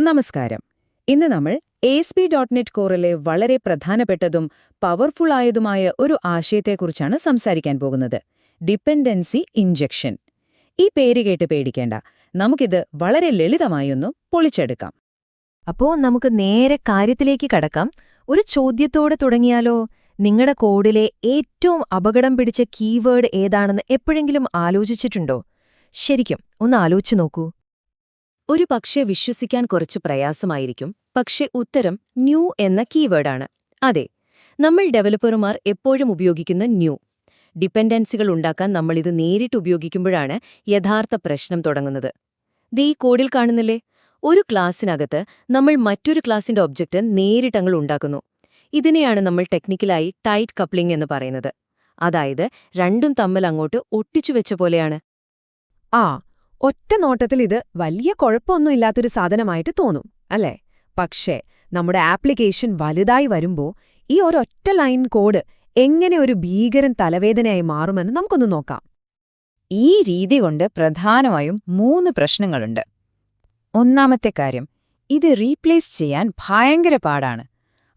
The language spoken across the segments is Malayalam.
നമസ്കാരം. ഇന്ന് നമ്മൾ എസ് പി ഡോട്ട് നെറ്റ് കോറിലെ വളരെ പ്രധാനപ്പെട്ടതും പവർഫുൾ ആയതുമായ ഒരു ആശയത്തെക്കുറിച്ചാണ് സംസാരിക്കാൻ പോകുന്നത്. ഡിപ്പെൻഡൻസി ഇഞ്ചക്ഷൻ ഈ പേര് കേട്ട് പേടിക്കേണ്ട. നമുക്കിത് വളരെ ലളിതമായൊന്നും പൊളിച്ചെടുക്കാം. അപ്പോ നമുക്ക് നേരെ കാര്യത്തിലേക്ക് കടക്കാം. ഒരു ചോദ്യത്തോടെ തുടങ്ങിയാലോ? നിങ്ങളുടെ കോഡിലെ ഏറ്റവും അപകടം പിടിച്ച കീവേഡ് ഏതാണെന്ന് എപ്പോഴെങ്കിലും ആലോചിച്ചിട്ടുണ്ടോ? ശരിക്കും ഒന്ന് ആലോചിച്ചു നോക്കൂ. ഒരു പക്ഷേ വിശ്വസിക്കാൻ കുറച്ച് പ്രയാസമായിരിക്കും പക്ഷേ ഉത്തരം ന്യൂ എന്ന കീവേഡാണ്. അതെ നമ്മൾ ഡെവലപ്പർമാർ എപ്പോഴും ഉപയോഗിക്കുന്ന ന്യൂ. ഡിപ്പെൻഡൻസികൾ ഉണ്ടാക്കാൻ നമ്മളിത് നേരിട്ട് ഉപയോഗിക്കുമ്പോഴാണ് യഥാർത്ഥ പ്രശ്നം തുടങ്ങുന്നത്. ദീ ഈ കോഡിൽ കാണുന്നില്ലേ? ഒരു ക്ലാസ്സിനകത്ത് നമ്മൾ മറ്റൊരു ക്ലാസിന്റെ ഒബ്ജക്റ്റ് നേരിട്ടങ്ങൾ ഉണ്ടാക്കുന്നു. ഇതിനെയാണ് നമ്മൾ ടെക്നിക്കലായി ടൈറ്റ് കപ്ലിംഗ് എന്ന് പറയുന്നത്. അതായത് രണ്ടും തമ്മിൽ അങ്ങോട്ട് ഒട്ടിച്ചുവെച്ച പോലെയാണ്. ആ ഒറ്റ നോട്ടത്തിൽ ഇത് വലിയ കുഴപ്പമൊന്നുമില്ലാത്തൊരു സാധനമായിട്ട് തോന്നും അല്ലേ? പക്ഷേ നമ്മുടെ ആപ്ലിക്കേഷൻ വലുതായി വരുമ്പോൾ ഈ ഒരൊറ്റ ലൈൻ കോഡ് എങ്ങനെ ഒരു ഭീകരൻ തലവേദനയായി മാറുമെന്ന് നമുക്കൊന്ന് നോക്കാം. ഈ രീതി കൊണ്ട് പ്രധാനമായും മൂന്ന് പ്രശ്നങ്ങളുണ്ട്. ഒന്നാമത്തെ കാര്യം ഇത് റീപ്ലേസ് ചെയ്യാൻ ഭയങ്കര പാടാണ്.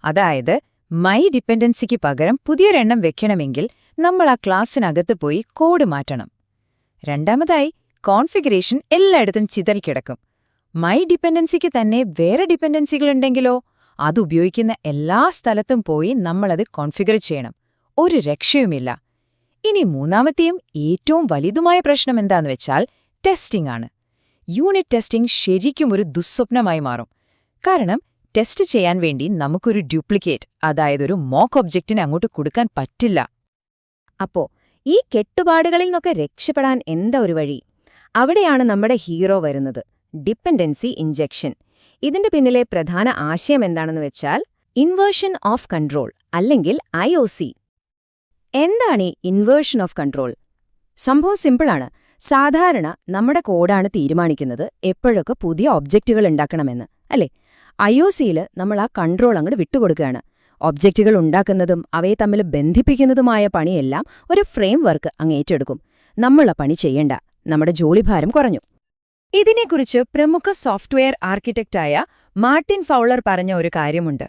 അതായത് മൈ ഡിപ്പെൻഡൻസിക്ക് പകരം പുതിയൊരെണ്ണം വെക്കണമെങ്കിൽ നമ്മൾ ആ ക്ലാസ്സിനകത്ത് പോയി കോഡ് മാറ്റണം. രണ്ടാമതായി കോൺഫിഗറേഷൻ എല്ലായിടത്തും ചിതറിക്കിടക്കും. മൈ ഡിപ്പെൻഡൻസിക്ക് തന്നെ വേറെ ഡിപ്പെൻഡൻസികളുണ്ടെങ്കിലോ അതുപയോഗിക്കുന്ന എല്ലാ സ്ഥലത്തും പോയി നമ്മളത് കോൺഫിഗർ ചെയ്യണം. ഒരു രക്ഷയുമില്ല. ഇനി മൂന്നാമത്തെയും ഏറ്റവും വലുതുമായ പ്രശ്നം എന്താന്ന് വെച്ചാൽ ടെസ്റ്റിംഗ് ആണ്. യൂണിറ്റ് ടെസ്റ്റിംഗ് ശരിക്കും ഒരു ദുസ്വപ്നമായി മാറും. കാരണം ടെസ്റ്റ് ചെയ്യാൻ വേണ്ടി നമുക്കൊരു ഡ്യൂപ്ലിക്കേറ്റ് അതായത് ഒരു മോക്ക് ഒബ്ജക്റ്റിനെ അങ്ങോട്ട് കൊടുക്കാൻ പറ്റില്ല. അപ്പോ ഈ കെട്ടുപാടുകളിൽ നിന്നൊക്കെ രക്ഷപ്പെടാൻ എന്താ ഒരു വഴി? അവിടെയാണ് നമ്മുടെ ഹീറോ വരുന്നത്. ഡിപ്പെൻഡൻസി ഇഞ്ചെക്ഷൻ ഇതിന്റെ പിന്നിലെ പ്രധാന ആശയം എന്താണെന്ന് വെച്ചാൽ ഇൻവേർഷൻ ഓഫ് കൺട്രോൾ അല്ലെങ്കിൽ ഐ ഒ സി. എന്താണ് ഈ ഇൻവേർഷൻ ഓഫ് കൺട്രോൾ? സംഭവം സിമ്പിളാണ്. സാധാരണ നമ്മുടെ കോഡാണ് തീരുമാനിക്കുന്നത് എപ്പോഴൊക്കെ പുതിയ ഒബ്ജക്റ്റുകൾ ഉണ്ടാക്കണമെന്ന് അല്ലേ? ഐ ഒ സിയിൽ നമ്മൾ ആ കൺട്രോൾ അങ്ങോട്ട് വിട്ടുകൊടുക്കുകയാണ്. ഒബ്ജക്റ്റുകൾ ഉണ്ടാക്കുന്നതും അവയെ തമ്മിൽ ബന്ധിപ്പിക്കുന്നതുമായ പണിയെല്ലാം ഒരു ഫ്രെയിം വർക്ക് അങ്ങ് ഏറ്റെടുക്കും. നമ്മൾ പണി ചെയ്യണ്ട. നമ്മുടെ ജോലിഭാരം കുറഞ്ഞു. ഇതിനെക്കുറിച്ച് പ്രമുഖ സോഫ്റ്റ്വെയർ ആർക്കിടെക്റ്റായ മാർട്ടിൻ ഫൗളർ പറഞ്ഞ ഒരു കാര്യമുണ്ട്.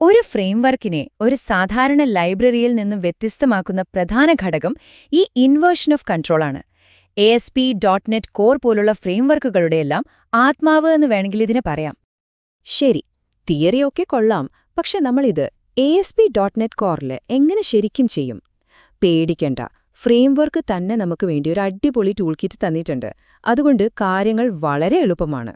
ഒരു ഫ്രെയിംവർക്കിനെ ഒരു സാധാരണ ലൈബ്രറിയിൽ നിന്നും വ്യത്യസ്തമാക്കുന്ന പ്രധാന ഘടകം ഈ inversion of കൺട്രോളാണ് A S P dot net core പോലുള്ള ഫ്രെയിംവർക്കുകളുടെയെല്ലാം ആത്മാവ് എന്ന് വേണമെങ്കിൽ ഇതിനെ പറയാം. ശരി തിയറിയൊക്കെ കൊള്ളാം പക്ഷെ നമ്മളിത് A S P dot net കോറിൽ എങ്ങനെ ശരിക്കും ചെയ്യും? പേടിക്കണ്ട ഫ്രെയിംവർക്ക് തന്നെ നമുക്ക് വേണ്ടി ഒരു അടിപൊളി ടൂൾ കിറ്റ് തന്നിട്ടുണ്ട്. അതുകൊണ്ട് കാര്യങ്ങൾ വളരെ എളുപ്പമാണ്.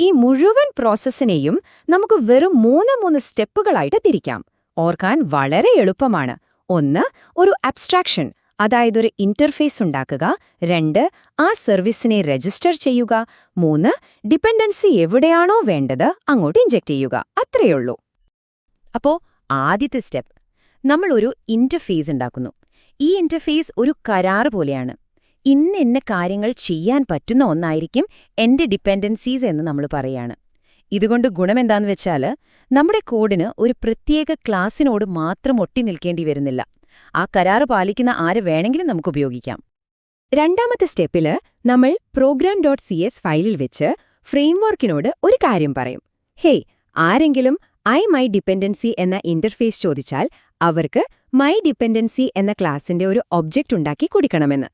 ഈ മുഴുവൻ പ്രോസസ്സിനെയും നമുക്ക് വെറും മൂന്ന് മൂന്ന് സ്റ്റെപ്പുകളായിട്ട് തിരിക്കാം. ഓർക്കാൻ വളരെ എളുപ്പമാണ്. ഒന്ന് ഒരു അബ്സ്ട്രാക്ഷൻ അതായത് ഒരു ഇന്റർഫേസ് ഉണ്ടാക്കുക. രണ്ട് ആ സർവീസിനെ രജിസ്റ്റർ ചെയ്യുക. മൂന്ന് ഡിപ്പെൻഡൻസി എവിടെയാണോ വേണ്ടത് അങ്ങോട്ട് ഇഞ്ചെക്ട് ചെയ്യുക. അത്രയുള്ളൂ അപ്പോ ആദ്യത്തെ സ്റ്റെപ്പ് നമ്മൾ ഒരു ഇന്റർഫേസ് ഉണ്ടാക്കുന്നു. ഈ ഇന്റർഫേസ് ഒരു കരാർ പോലെയാണ്. ഇന്ന് ഇന്ന കാര്യങ്ങൾ ചെയ്യാൻ പറ്റുന്ന ഒന്നായിരിക്കും എന്റെ ഡിപ്പെൻഡൻസീസ് എന്ന് നമ്മൾ പറയാണ്. ഇതുകൊണ്ട് ഗുണമെന്താന്ന് വെച്ചാൽ നമ്മുടെ കോഡിന് ഒരു പ്രത്യേക ക്ലാസ്സിനോട് മാത്രം ഒട്ടി നിൽക്കേണ്ടി വരുന്നില്ല. ആ കരാറ് പാലിക്കുന്ന ആര് വേണമെങ്കിലും നമുക്ക് ഉപയോഗിക്കാം. രണ്ടാമത്തെ സ്റ്റെപ്പിൽ നമ്മൾ പ്രോഗ്രാം ഡോട്ട് സി എസ് ഫയലിൽ വെച്ച് ഫ്രെയിംവർക്കിനോട് ഒരു കാര്യം പറയും. ഹേയ് ആരെങ്കിലും ഐ മൈ ഡിപ്പെൻഡൻസി എന്ന ഇന്റർഫേസ് ചോദിച്ചാൽ അവർക്ക് മൈ ഡിപ്പെൻഡൻസി എന്ന ക്ലാസിന്റെ ഒരു ഒബ്ജക്റ്റ് ഉണ്ടാക്കി കൊടുക്കണമെന്ന്.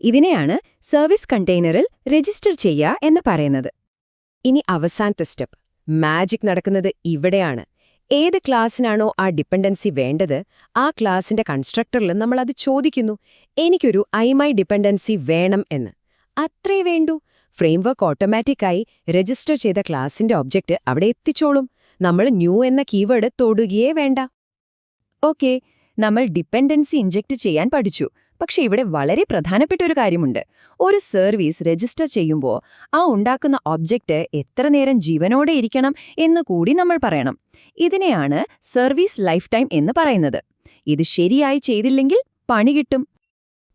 ഇതിനെയാണ് സർവീസ് കണ്ടെയ്നറിൽ രജിസ്റ്റർ ചെയ്യുക എന്ന് പറയുന്നത്. ഇനി അവസാനത്തെ സ്റ്റെപ്പ് മാജിക് നടക്കുന്നത് ഇവിടെയാണ്. ഏത് ക്ലാസ്സിനാണോ ആ ഡിപ്പെൻഡൻസി വേണ്ടത് ആ ക്ലാസിന്റെ കൺസ്ട്രക്ടറിൽ നമ്മൾ അത് ചോദിക്കുന്നു എനിക്കൊരു ഐ മൈ ഡിപ്പെൻഡൻസി വേണം എന്ന്. അത്രേ വേണ്ടൂ. ഫ്രെയിംവർക്ക് ഓട്ടോമാറ്റിക്കായി രജിസ്റ്റർ ചെയ്ത ക്ലാസിന്റെ ഒബ്ജക്റ്റ് അവിടെ എത്തിച്ചോളും. നമ്മൾ ന്യൂ എന്ന കീവേഡ് തൊടുകയേ വേണ്ട. ഓക്കെ നമ്മൾ ഡിപ്പെൻഡൻസി ഇഞ്ചെക്ട് ചെയ്യാൻ പഠിച്ചു. പക്ഷേ ഇവിടെ വളരെ പ്രധാനപ്പെട്ട ഒരു കാര്യമുണ്ട്. ഒരു സർവീസ് രജിസ്റ്റർ ചെയ്യുമ്പോൾ ആ ഉണ്ടാക്കുന്ന ഒബ്ജക്റ്റ് എത്ര നേരം ജീവനോടെ ഇരിക്കണം എന്ന് കൂടി നമ്മൾ പറയണം. ഇതിനെയാണ് സർവീസ് ലൈഫ് ടൈം എന്ന് പറയുന്നത്. ഇത് ശരിയായി ചെയ്തില്ലെങ്കിൽ പണി കിട്ടും.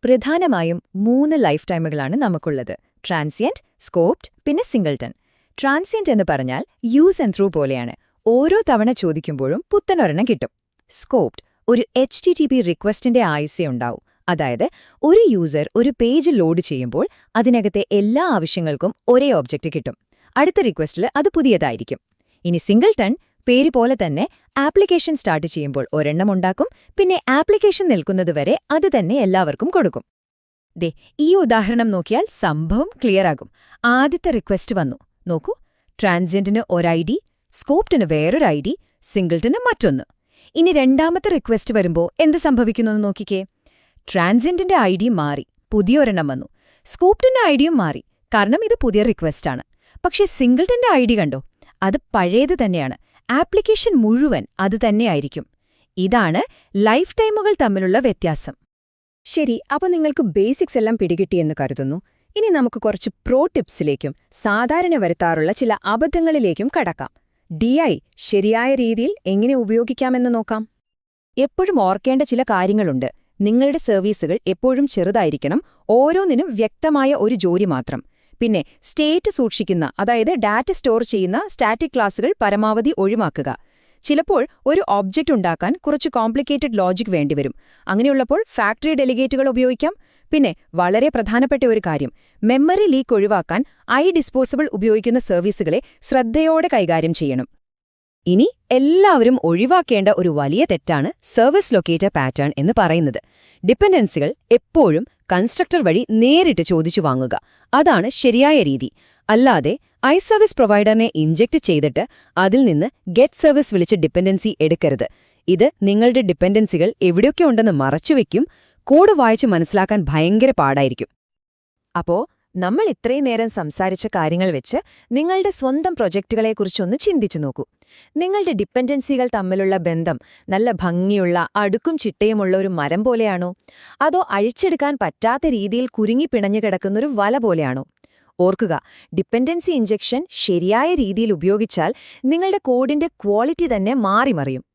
പ്രധാനമായും മൂന്ന് ലൈഫ് ടൈമുകളാണ് നമുക്കുള്ളത്. ട്രാൻസിയന്റ് സ്കോപ്ഡ് പിന്നെ സിംഗിൾട്ടൺ ട്രാൻസിയന്റ് എന്ന് പറഞ്ഞാൽ യൂസ് ആൻഡ് ത്രൂ പോലെയാണ്. ഓരോ തവണ ചോദിക്കുമ്പോഴും പുത്തനൊരെണ്ണം കിട്ടും. സ്കോപ്ഡ് ഒരു എച്ച് ടി ടി പി റിക്വസ്റ്റിന്റെ ആയുസ്സേ ഉണ്ടാവും. അതായത് ഒരു യൂസർ ഒരു പേജ് ലോഡ് ചെയ്യുമ്പോൾ അതിനകത്തെ എല്ലാ ആവശ്യങ്ങൾക്കും ഒരേ ഒബ്ജക്റ്റ് കിട്ടും. അടുത്ത റിക്വസ്റ്റിൽ അത് പുതിയതായിരിക്കും. ഇനി സിംഗിൾ ടൺ പേര് പോലെ തന്നെ ആപ്ലിക്കേഷൻ സ്റ്റാർട്ട് ചെയ്യുമ്പോൾ ഒരെണ്ണം ഉണ്ടാക്കും. പിന്നെ ആപ്ലിക്കേഷൻ നിൽക്കുന്നതുവരെ അത് തന്നെ എല്ലാവർക്കും കൊടുക്കും. ദേ ഈ ഉദാഹരണം നോക്കിയാൽ സംഭവം ക്ലിയർ ആകും. ആദ്യത്തെ റിക്വസ്റ്റ് വന്നു. നോക്കൂ. ട്രാൻസ്ജെൻഡിന് ഒരു ഐ ഡി സ്കോപ്റ്റിന് വേറൊരു ഐ ഡി സിംഗിൾട്ടിന് മറ്റൊന്ന്. ഇനി രണ്ടാമത്തെ റിക്വസ്റ്റ് വരുമ്പോൾ എന്ത് സംഭവിക്കുന്നെന്ന് നോക്കിക്കേ. ട്രാൻസിയന്റിന്റെ ഐ ഡി മാറി. പുതിയൊരെണ്ണം വന്നു. സ്കൂപ്റ്റിന്റെ ഐ ഡിയും മാറി. കാരണം ഇത് പുതിയ റിക്വസ്റ്റാണ് പക്ഷേ സിംഗിൾട്ടന്റെ ഐ ഡി കണ്ടോ? അത് പഴയത് തന്നെയാണ്. ആപ്ലിക്കേഷൻ മുഴുവൻ അത് തന്നെയായിരിക്കും. ഇതാണ് ലൈഫ് ടൈമുകൾ തമ്മിലുള്ള വ്യത്യാസം. ശരി അപ്പോൾ നിങ്ങൾക്ക് ബേസിക്സ് എല്ലാം പിടികിട്ടിയെന്ന് കരുതുന്നു. ഇനി നമുക്ക് കുറച്ച് പ്രോ ടിപ്സിലേക്കും സാധാരണ വരുത്താറുള്ള ചില അബദ്ധങ്ങളിലേക്കും കടക്കാം. ഡി ശരിയായ രീതിയിൽ എങ്ങനെ ഉപയോഗിക്കാമെന്ന് നോക്കാം. എപ്പോഴും ഓർക്കേണ്ട ചില കാര്യങ്ങളുണ്ട്. നിങ്ങളുടെ സർവീസുകൾ എപ്പോഴും ചെറുതായിരിക്കണം. ഓരോന്നിനും വ്യക്തമായ ഒരു ജോലി മാത്രം. പിന്നെ സ്റ്റേറ്റ് സൂക്ഷിക്കുന്ന അതായത് ഡാറ്റ സ്റ്റോർ ചെയ്യുന്ന സ്റ്റാറ്റിക് ക്ലാസുകൾ പരമാവധി ഒഴിവാക്കുക. ചിലപ്പോൾ ഒരു ഒബ്ജക്റ്റ് ഉണ്ടാക്കാൻ കുറച്ച് കോംപ്ലിക്കേറ്റഡ് ലോജിക് വേണ്ടിവരും. അങ്ങനെയുള്ളപ്പോൾ ഫാക്ടറി ഡെലിഗേറ്റുകൾ ഉപയോഗിക്കാം. പിന്നെ വളരെ പ്രധാനപ്പെട്ട ഒരു കാര്യം. മെമ്മറി ലീക്ക് ഒഴിവാക്കാൻ ഐ ഡിസ്പോസിബിൾ ഉപയോഗിക്കുന്ന സർവീസുകളെ ശ്രദ്ധയോടെ കൈകാര്യം ചെയ്യണം. ഇനി എല്ലാവരും ഒഴിവാക്കേണ്ട ഒരു വലിയ തെറ്റാണ് സർവീസ് ലൊക്കേറ്റർ പാറ്റേൺ എന്ന് പറയുന്നത്. ഡിപ്പെൻഡൻസികൾ എപ്പോഴും കൺസ്ട്രക്ടർ വഴി നേരിട്ട് ചോദിച്ചു വാങ്ങുക. അതാണ് ശരിയായ രീതി. അല്ലാതെ ഐ സർവീസ് പ്രൊവൈഡറിനെ ഇൻജെക്ട് ചെയ്തിട്ട് അതിൽ നിന്ന് ഗെറ്റ് സർവീസ് വിളിച്ച് ഡിപ്പെൻഡൻസി എടുക്കരുത്. ഇത് നിങ്ങളുടെ ഡിപ്പെൻഡൻസികൾ എവിടെയൊക്കെ ഉണ്ടെന്ന് മറച്ചുവെക്കും കോഡ് വായിച്ച് മനസ്സിലാക്കാൻ ഭയങ്കര പാടായിരിക്കും. അപ്പോ നമ്മൾ ഇത്രയും നേരം സംസാരിച്ച കാര്യങ്ങൾ വെച്ച് നിങ്ങളുടെ സ്വന്തം പ്രൊജക്റ്റുകളെക്കുറിച്ചൊന്ന് ചിന്തിച്ചു നോക്കൂ. നിങ്ങളുടെ ഡിപ്പെൻഡൻസികൾ തമ്മിലുള്ള ബന്ധം നല്ല ഭംഗിയുള്ള അടുക്കും ചിട്ടയുമുള്ള ഒരു മരം പോലെയാണോ? അതോ അഴിച്ചെടുക്കാൻ പറ്റാത്ത രീതിയിൽ കുരുങ്ങി പിണഞ്ഞു കിടക്കുന്നൊരു വല പോലെയാണോ? ഓർക്കുക ഡിപ്പെൻഡൻസി ഇഞ്ചക്ഷൻ ശരിയായ രീതിയിൽ ഉപയോഗിച്ചാൽ നിങ്ങളുടെ കോഡിന്റെ ക്വാളിറ്റി തന്നെ മാറിമറിയും.